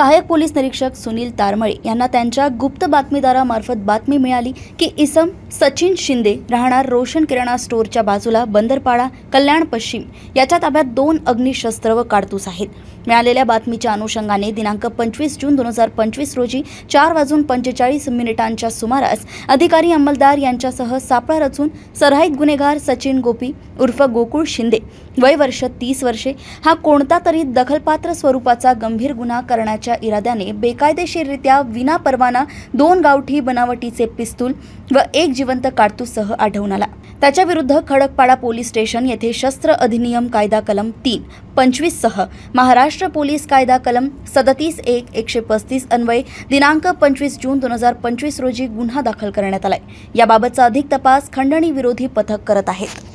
Police निरीक्षक सुनील तारमळे यांना त्यांच्या गुप्त बातमीदारामार्फत बातमी मिळाली की इसम सचिन शिंदे राहणार रोशन किराणा स्टोअरच्या बाजूला बंदरपाडा कल्याण पश्चिम. याच्या ताब्यात दोन अग्निशस्त्र व काडतूस आहेत. मिळालेल्या बातमीच्या अनुषंगाने दिनांक पंचवीस जून दोन हजार पंचवीस रोजी चार वाजून पंचेचाळीस मिनिटांच्या सुमारास अधिकारी अंमलदार यांच्यासह सापळा रचून सराईत गुन्हेगार सचिन गोपी उर्फ गोकुळ शिंदे वय वर्ष तीस वर्षे हा कोणता तरी दखलपात्र स्वरूपाचा गंभीर गुन्हा करण्याच्या इराद्याने बेकायदेशीररित्या विना परवाना दोन गावठी बनावटीचे पिस्तूल व एक जिवंत काडतूससह आढळून आला. त्याच्या विरुद्ध खडकपाडा पोलीस स्टेशन येथे शस्त्र अधिनियम कायदा कलम तीन पंचवीस सह महाराष्ट्र पोलीस कायदा कलम सदतीस एक एकशे पस्तीस अन्वये दिनांक पंचवीस जून दोन हजार पंचवीस रोजी गुन्हा दाखल करण्यात आलाय. याबाबतचा अधिक तपास खंडणी विरोधी पथक करत आहेत.